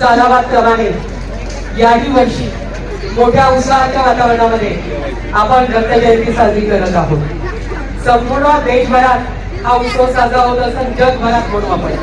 सालाबादप्रमाणे याही वर्षी मोठ्या उत्साहाच्या वातावरणामध्ये आपण दत्त जयंती साजरी करत आहोत. संपूर्ण देशभरात हा उत्सव साजरा होत असून जगभरात म्हणू आपण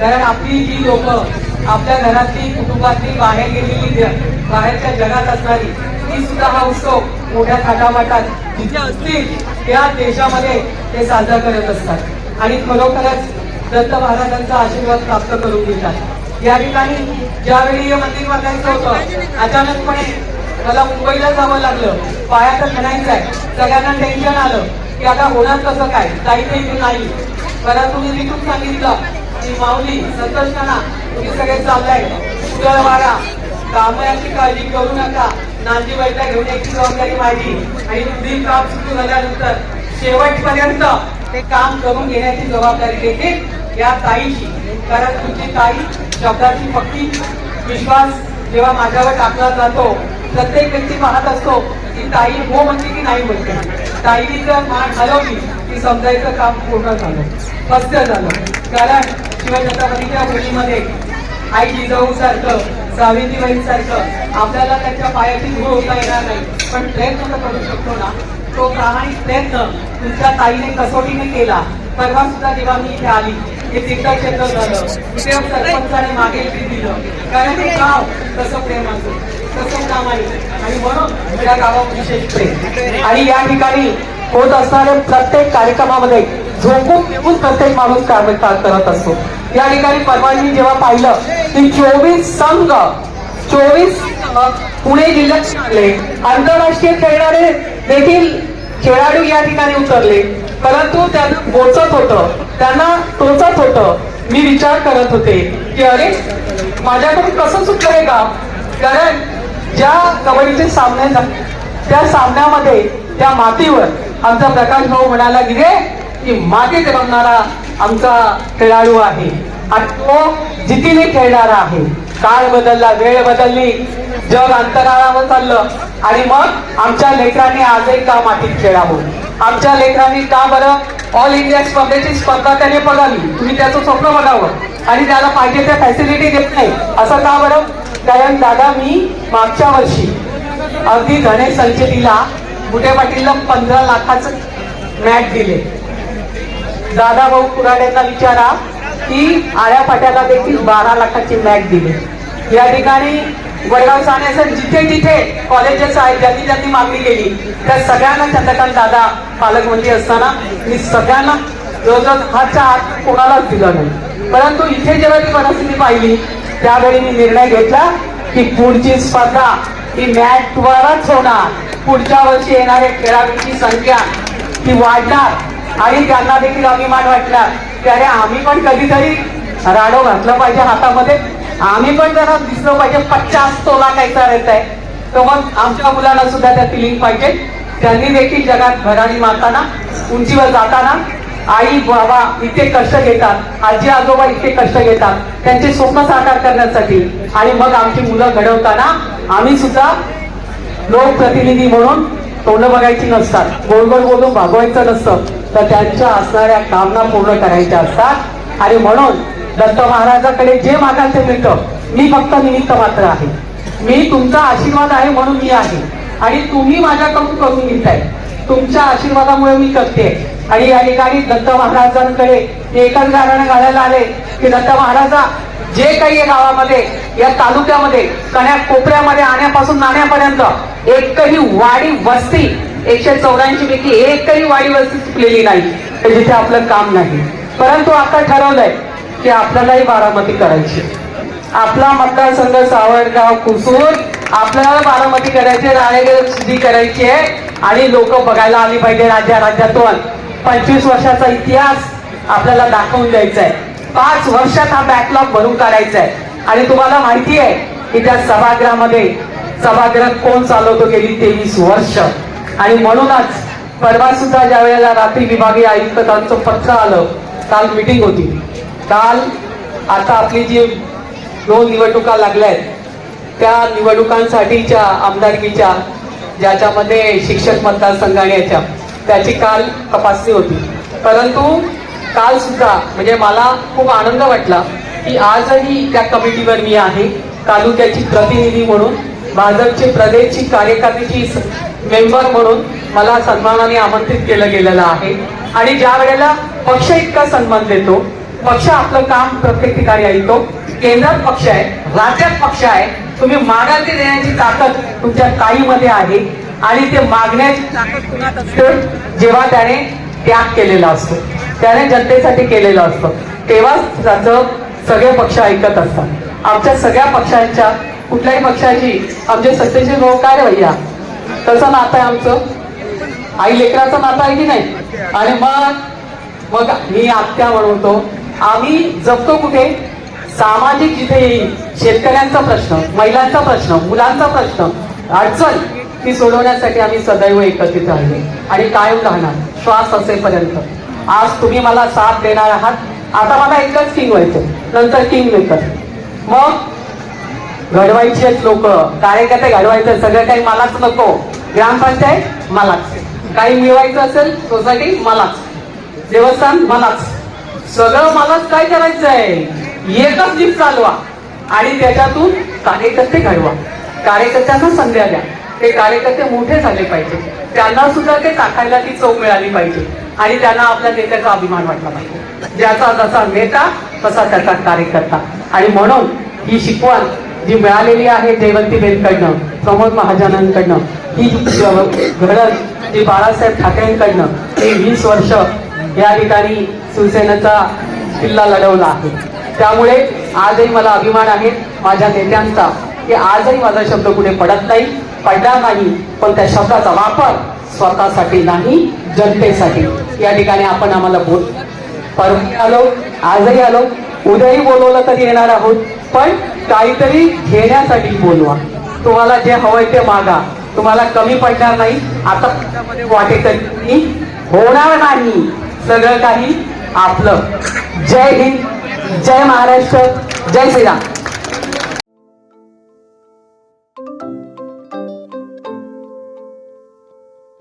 कारण आपली जी लोक आपल्या घरातली कुटुंबातली बाहेर गेलेली बाहेरच्या जगात असणारी ती सुद्धा हा उत्सव मोठ्या थाटामाटात जिथे असतील त्या देशामध्ये ते साजरा करत असतात. आणि खरोखरच दत्त महाराजांचा आशीर्वाद प्राप्त करून घेतात. या ठिकाणी ज्यावेळी हे मंदिर बांधायचं होतं अचानकपणे मला मुंबईला जावं लागलं. पायाचं म्हणायचं आहे. सगळ्यांना टेन्शन आलं की आता होणार कसं काय? जायचं इथून नाही. परंतु मी तिथून सांगितलं की माऊली संतोषाना तुम्ही सगळे चाललाय. उदळ वारा. कामयाची काळजी करू नका. नांदीबाईला घेऊन याची जबाबदारी माझी. आणि पुढील काम सुरू झाल्यानंतर शेवटपर्यंत ते काम करून घेण्याची जबाबदारी देते या ताईशी कारण तुमची ताई शब्दाची पक्की विश्वास जेव्हा माझ्यावर टाकला जातो प्रत्येक व्यक्ती पाहत असतो की ताई हो म्हणते की नाही म्हणते. ताईने जर मान हलवली की समजायचं काम पूर्ण झालं स्पष्ट झालं. कारण शिवछत्रपतीच्या होळीमध्ये आई जिजाऊ सारखं सावित्रीबाई सारखं आपल्याला त्यांच्या पायाची धूळ होता येणार नाही. पण प्रयत्न तर करू शकतो ना? तो प्रामाणिक प्रयत्न तुमच्या ताईने कसोटीने केला. परवा सुद्धा जेव्हा मी इथे आली हे तीर्थक्षेत्र झालं. इथे सरपंचाने मागे इथे दिलं. कारण हे गाव कसं प्रेमाचं कसं प्रामाणिक आणि म्हणून या गावात विशेष प्रेम. आणि या ठिकाणी होत असणाऱ्या प्रत्येक कार्यक्रमामध्ये झोपून घेऊन प्रत्येक माणूस काम करत असतो. या ठिकाणी परवा जेव्हा पाहिलं की चोवीस संघ चोवीस पुणे जिल्ह्यात आले आंतरराष्ट्रीय खेळणारे देखील खेळाडू या ठिकाणी उतरले. परंतु त्यानं बोचत होतं. त्यांना टोचत होतं. मी विचार करत होते की अरे माझ्याकडून कसं चुकलं हे काम कारण ज्या कबड्डीचे सामने झाले त्या सामन्यामध्ये त्या मातीवर आमचा प्रकाश भाऊ म्हणायला गेले की मातीत रमणारा आमचा खेळाडू आहे. आणि तो जितीने खेळणारा आहे. काळ बदलला वेळ बदलली जग अंतराळावर चाललं. आणि मग आमच्या लेकरांनी एक का मातीत खेळावं. आमच्या लेकरांनी का बरं ऑल इंडिया स्पर्धेची स्पर्धा त्याने बघावी. तुम्ही त्याचं स्वप्न बघावं. आणि त्याला पाहिजे त्या फॅसिलिटी देत नाही. असं का बरं? कारण दादा मी मागच्या वर्षी अगदी गणेश संचेतीला बुटे पाटीलला पंधरा लाखाचं मॅट दिले. दादा भाऊ कुराड्यांना विचारा की आळ्या पाट्याला देखील बारा लाखाची मॅट दिली. या ठिकाणी वडगाव सानेसर जिथे जिथे कॉलेजेस आहेत ज्यांनी ज्यांनी मागणी केली त्या सगळ्यांना चंद्रकांत दादा पालकमंत्री असताना मी सगळ्यांना जवळजवळ हातच्या हात कोणालाच दिलं नाही. परंतु इथे जेव्हा ती परिस्थिती पाहिली त्यावेळी मी निर्णय घेतला की पुढची स्पर्धा ही मॅटवरच होणार. पुढच्या वर्षी येणाऱ्या खेळाडूंची संख्या ती वाढणार आणि त्यांना देखील अभिमान वाटला की अरे आम्ही पण कधीतरी राडो घातलं पाहिजे हातामध्ये. आम्ही पण जरा दिसलं पाहिजे पचास तोला काय करायचंय आहे तर मग आमच्या मुलांना सुद्धा त्या फिलिंग पाहिजे. त्यांनी देखील जगात भरारी मारताना उंचीवर जाताना आई बाबा इथे कष्ट घेतात आजी आजोबा इथे कष्ट घेतात त्यांचे स्वप्न साकार करण्यासाठी. आणि मग आमची मुलं घडवताना आम्ही सुद्धा लोकप्रतिनिधी म्हणून तोंड बघायची नसतात. गोड बोलून भागवायचं नसतं. तर त्यांच्या असणाऱ्या कामना पूर्ण करायच्या असतात. आणि म्हणून दत्त महाराजाकडे जे मागाल ते मिळतं. मी फक्त निमित्त मात्र आहे. मी तुमचा आशीर्वाद आहे म्हणून मी आहे. आणि तुम्ही माझ्याकडून करून घेताय. तुमच्या आशीर्वादामुळे मी करते. आणि या ठिकाणी दत्त महाराजांकडे एकच गाणं घालायला आले की दत्त महाराजा जे काही या गावामध्ये या तालुक्यामध्ये कण्या कोपऱ्यामध्ये आणण्यापासून नाण्यापर्यंत एकही वाडी वस्ती एकशे चौऱ्याऐंशी पैकी एकही वाडी वस्ती चुकलेली नाही. जिथे आपलं काम नाही. परंतु आता ठरवलंय की आपल्यालाही बारामती करायची. आपला मतदारसंघ सावरगाव कुसून आपल्याला बारामती करायची राळेगड शुद्धी करायची आहे आणि लोक बघायला आली पाहिजे राज्या राज्यातून. पंचवीस वर्षाचा इतिहास आपल्याला दाखवून द्यायचा आहे पाच वर्षात हा बॅकलॉग भरून काढायचा आहे आणि तुम्हाला माहिती आहे की त्या सभागृहामध्ये सभागृह कोण चालवतो गेली तेवीस वर्ष. आणि म्हणूनच परवा सुद्धा ज्या वेळेला रात्री विभागीय आयुक्तांचं पत्र आलं काल मिटिंग होती. काल आता आपली जी दोन निवडणुका लागल्या आहेत त्या निवडणुकांसाठीच्या आमदारकीच्या ज्याच्यामध्ये शिक्षक मतदारसंघ आणि याच्या त्याची काल तपासणी होती. परंतु काल सुद्धा म्हणजे मला खूप आनंद वाटला की आजही त्या कमिटीवर मी आहे तालुक्याची प्रतिनिधी म्हणून भाजपची प्रदेशची कार्यकारिणीची मेंबर म्हणून मला सन्मानाने आमंत्रित केलं गेलेलं आहे. आणि ज्या वेळेला पक्ष इतका सन्मान देतो पक्ष आपलं काम प्रत्येक ठिकाणी ऐकतो. केंद्रात पक्ष आहे राज्यात पक्ष आहे. तुम्ही मागाल ते देण्याची ताकद तुमच्या ताईमध्ये आहे. आणि ते मागण्याची ताकद कुणात असते? जेव्हा त्याने त्याग केलेला असतो. त्याने जनतेसाठी केलेलं असतं. तेव्हाच त्याचं सगळे पक्ष ऐकत असतात. आमच्या सगळ्या पक्षांच्या कुठल्याही पक्षाची आमचे सत्तेचे भाऊ काय रे भैया? तसं नातं आहे आमचं. आई लेकराचं नातं आहे की नाही? आणि मग मग मी आत्या म्हणतो आम्ही जपतो कुठे? सामाजिक जिथे येईल शेतकऱ्यांचा प्रश्न महिलांचा प्रश्न मुलांचा प्रश्न अडचण ती सोडवण्यासाठी आम्ही सदैव एकत्रित राहिलो. आणि कायम राहणार श्वास असेपर्यंत. आज तुम्ही मला साथ देणार आहात. आता मला एकच किंग व्हायचं नंतर किंग मेकर मग घडवायचेच लोक. कार्यकर्ते घडवायचे सगळं काही मलाच नको. ग्रामपंचायत मलाच. काही मिळवायचं असेल सोसायटी मलाच. देवस्थान मलाच. सगळं मलाच काय करायचं आहे एकच जीप चालवा. आणि त्याच्यातून कार्यकर्ते घडवा. कार्यकर्त्यांना संध्या द्या. ते कार्यकर्ते मोठे झाले पाहिजे. त्यांना सुद्धा ते टाकायला ती चव मिळाली पाहिजे. आणि त्यांना आपल्या नेत्याचा अभिमान वाटला पाहिजे. ज्याचा जसा नेता तसा त्याचा कार्यकर्ता. आणि म्हणून ही शिकवण जी मिळालेली आहे जयवंतीबेनकडनं प्रमोद महाजनांकडनं ही घडण जी बाळासाहेब ठाकरेंकडनं ते वीस वर्ष या ठिकाणी शिवसेनेचा किल्ला लढवला आहे. त्यामुळे आजही मला अभिमान आहे माझ्या नेत्यांचा की आजही माझा शब्द कुठे पडत नाही पडणार नाही पण त्या शब्दाचा वापर स्वतःसाठी नाही जनतेसाठी. या ठिकाणी आपण आम्हाला बोल परवाही आलो आजही आलो उद्याही बोलवलं तरी येणार आहोत पण काहीतरी घेण्यासाठी बोलवा. तुम्हाला जे हवंय ते मागा. तुम्हाला कमी पडणार नाही. आता त्याच्यामध्ये वाटेकरी होणार नाही. सगळं काही आपलं. जय हिंद जय महाराष्ट्र जय श्रीराम.